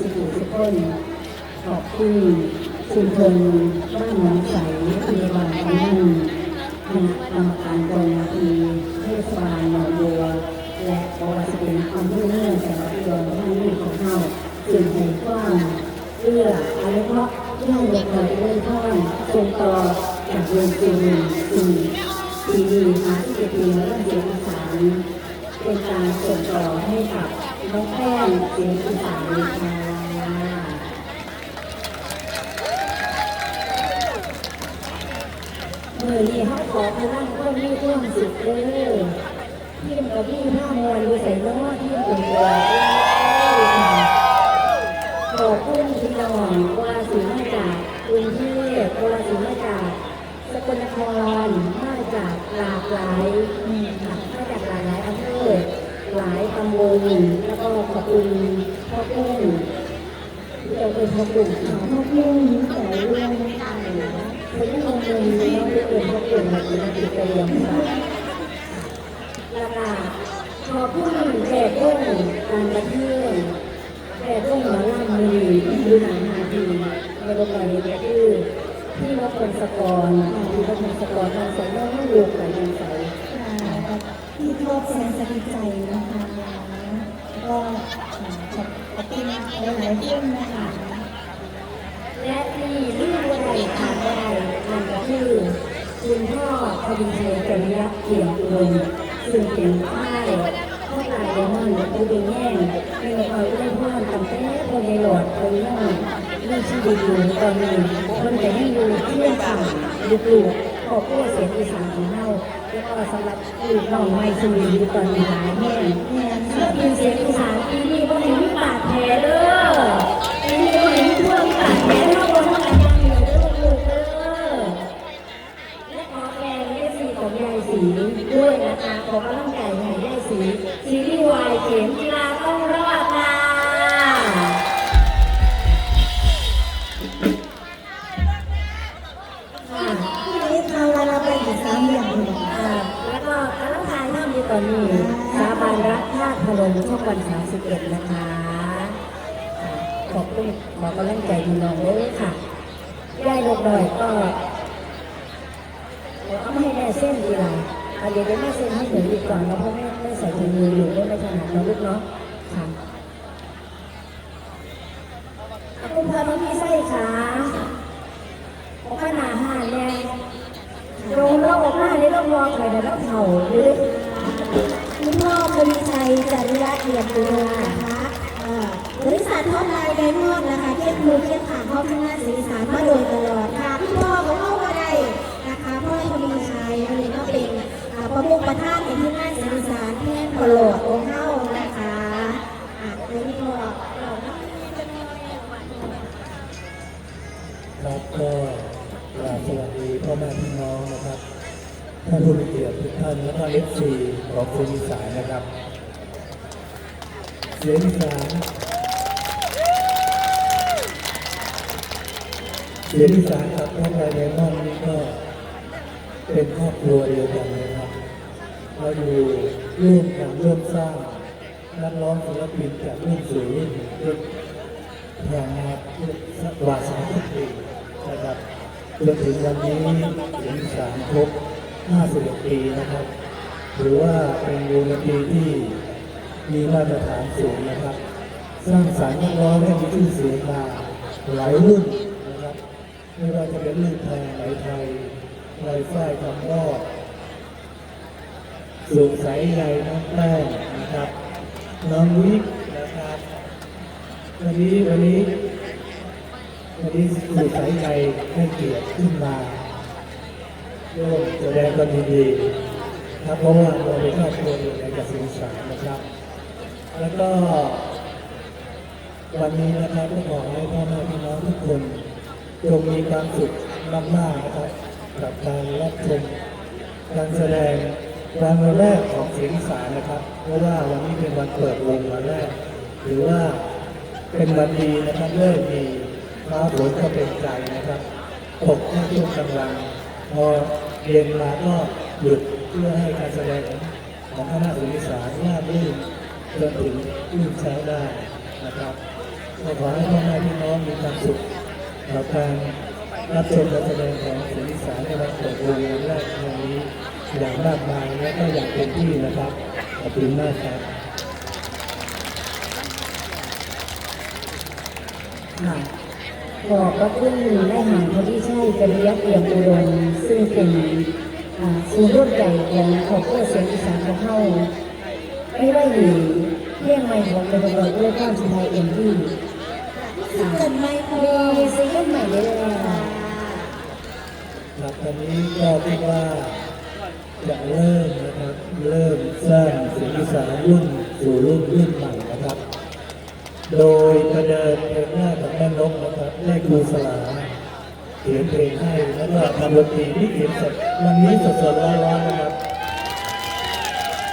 สู่ทุกคนขอบคุณชุมชนบ้านหนองใสพยาบาลทั้งนั้นคณะกรรมการกองทีเทศบาลหนองบัวและบวชเป็นอำเภอเมืองจังหวัดอุดรธานีของเราจึงให้ความเพื่ออนุเคราะห์ย่างเด็กน้อยเลื่อนท่อนทรงต่อจากเรียนจีนสู่ปีดีมาที่จะปีและเสียงอีสาน เป็นการส่งต่อให้กับน้องแป้งเสียงอีสานค่ะเมื่อนี้เขาขอพลังก็มีความสุขเลยที่มกับพี่ห้ามวนดูใส่ล้อที่มันเป็นตัวขอบคุณพี่น้องว่าสิมาจากกรุงเทพว่าสิมาจากสกลนครมาจากหลากหลาย หลายตำบลแล้วก็ขอบคุณพ่อกุ้งที่เราเป็นพ่อกุ้งพ่อกุ้งแต่เรื่องไม่ได้คนที่เอาเงินเราไปเปิดพ่อกุ้งมาเป็นติดไปเรียนค่ะแล้วก็ขอพูดถึงแขกร่วมการประเทศแขกร่วมหมอลำมือดูหนังหาดีในโรงแรมนี้ก็คือพี่นพพงศกรพี่นพพงศกรทางสำนักงลูกสายดินใสที่ โทษแสนสะใจนะคะก็ขอบคุณหลายๆท่านนะคะและที่ที่วันใดขาดไม่ได้นั่นก็คือคุณพ่อพดินชัยจริยะเกียรติวงศ์ซึ่งเป็นค่ายพ่อตาเดมอนและผู้เป็นแย่งในคอยได้พ่อทำแต่พอในหลอดคนน้องเรื่องชีวิตอยู่ตอนนี้คนจะให้ดูเที่ยงข่าวลูกๆ ขอบผู้เสียงอีสานของเราแล้วก็สำหรับลูกน้องไม่สุริอยู่ตอนนี้หลายแม่แม่เสื้อพิมพ์เสียงอีสานปีนี้ก็เห็นบาดแผลเด้อปีนี้ก็เห็นท่วมบาดแผลเท่าบนเท่ากันยังเหลือเด้อลูกเด้อและขอแรงเอฟซีของยายสีด้วยนะคะขอกำลังใจให้ยายสีซีรีส์วายเข็มกี ตอนนี้สาบานรักธาตุพนมช่องวันสามสิบเอ็ดนะคะ ขอบคุณขอกำลังใจดีน้องเลยค่ะยายลูกหน่อยก็เอาไม่ให้แม่เส้นดีกว่าอะเดี๋ยวแม่เส้นให้หนูดีกว่านะเพราะแม่ไม่ใส่ถุงมืออยู่ได้ไม่ถนัดนะลูกเนาะค่ะคุณพาน้องพี่ไส้ค่ะโอ้ขนาดห้าแน่โรงโลกห้าในโลกรอใครแต่ละเผาหรือคุณพ่อ บุญชัยจริยะเอียดตัวนะคะบริษัทท็อปไลน์ไดมอนด์นะคะเทียบมือเทียบขางเข้าข้างหน้าสีสารมาโดยตลอดค่ะพี่พ่อของเข้าก็ได้นะคะพ่อทวีชัยอันนี้ก็เป็นอ่าประมุขประธานในที่หน้าสีสารแทนตลดของเข้านะคะอะเดี๋ยวพี่พ่อครับก็สวัสดีพ่อแม่พี่น้องนะครับท่านผู้มีเกียรติทุกท่านและก็เอฟซีของเสียงอีสานนะครับ เสียงอีสานเสียงอีสานกับพ่อแม่ไดมอนด์นี่ก็เป็นครอบครัวเดียวกันนะครับเราอยู่ร่วมกันร่วมสร้างนักร้องศิลปินจากรุ่นสู่รุ่นรุ่นอย่างากว่าสามสิบปีนะครับจนถึงวันนี้ถึงสามครบ51ปีนะครับ ถือว่าเป็นวงดนตรีที่ มีมาตรฐานสูงนะครับ สร้างสรรค์นักร้องให้มีชื่อเสียงมาหลายรุ่นนะครับไม่ว่าจะเป็นรุ่นแพรไหลไทยไหลฝ้ายคำรอบสูงใสใหญ่น้องแป้งนะครับ น้องวิกนะครับ วันนี้วันนี้วันนี้สื่อสายใจให้เกียรติขึ้นมาร่วมแสดงความยินดีครับเพราะว่าเราเป็นครอบครัวอยู่ในกระทรวงสาธารณสุขนะครับ แล้วก็ วันนี้นะครับก็ขอให้พ่อแม่พี่น้องทุกคนจงมีความสุขมากๆนะครับกับการรับชมการแสดงวันแรกของเสียงสารนะครับ เพราะว่าวันนี้เป็นวันเปิดวงวันแรก หรือว่าเป็นวันดีนะครับเลิกดีฟ้าฝนก็เป็นใจนะครับตกแค่ช่วงกลางพอเย็นมาก็หยุดเพื่อให้การแสดงของคณะศิลปศาสตร์ราบรื่น จนถึงรุ่งเช้าได้นะครับขอให้พ่อแม่พี่น้องมีความสุขกับการรับชมการแสดงของศิลปินสารในวันเปิดวงวันแรกในวันนี้อย่างมากมายและก็อย่างเต็มที่นะครับขอบคุณมากครับค่ะขอบพระคุณได้หางคนที่ใช่กริยาเอียมอุดมซึ่งเป็นศูนย์ร่วมใจของครอบครัวเสียงอีสานของเฮา ไม่ได้หนีเรื่องใหม่ของเป็นระเบิดด้วยความสุภาพเอ็มที่ที่เกิดไม่พอมีซีรีส์ใหม่เลยแล้วครับตอนนี้ก็คิดว่าจะเริ่มนะครับเริ่มสร้างศิลปินสารรุ่นสู่รุ่นรุ่นใหม่นะครับ โดยประเดิมเพลงแรกกับแม่นกนะครับได้ครูสลาเขียนเพลงให้แล้วก็ทำดนตรีที่เขียนสดวันนี้สดๆร้อนๆนะครับ